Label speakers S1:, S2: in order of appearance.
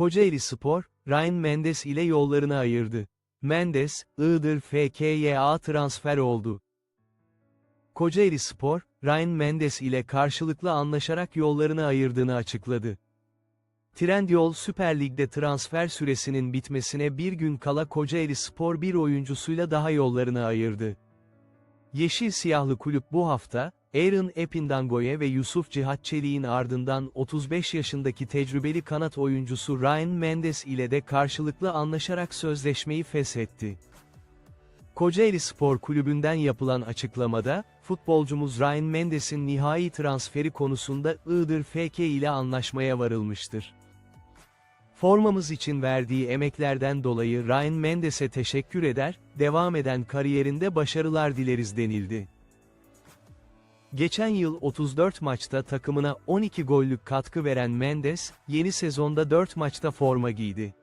S1: Kocaeli Spor, Ryan Mendes ile yollarını ayırdı. Mendes, Iğdır FK'ya transfer oldu. Kocaeli Spor, Ryan Mendes ile karşılıklı anlaşarak yollarını ayırdığını açıkladı. Trendyol Süper Lig'de transfer süresinin bitmesine bir gün kala Kocaeli Spor bir oyuncusuyla daha yollarını ayırdı. Yeşil Siyahlı kulüp bu hafta, Aaron Epindangoye ve Yusuf Cihat Çelik'in ardından 35 yaşındaki tecrübeli kanat oyuncusu Ryan Mendes ile de karşılıklı anlaşarak sözleşmeyi feshetti. Kocaeli Spor Kulübü'nden yapılan açıklamada, futbolcumuz Ryan Mendes'in nihai transferi konusunda Iğdır FK ile anlaşmaya varılmıştır. Formamız için verdiği emeklerden dolayı Ryan Mendes'e teşekkür eder, devam eden kariyerinde başarılar dileriz denildi. Geçen yıl 34 maçta takımına 12 gollük katkı veren Mendes, yeni sezonda 4 maçta forma giydi.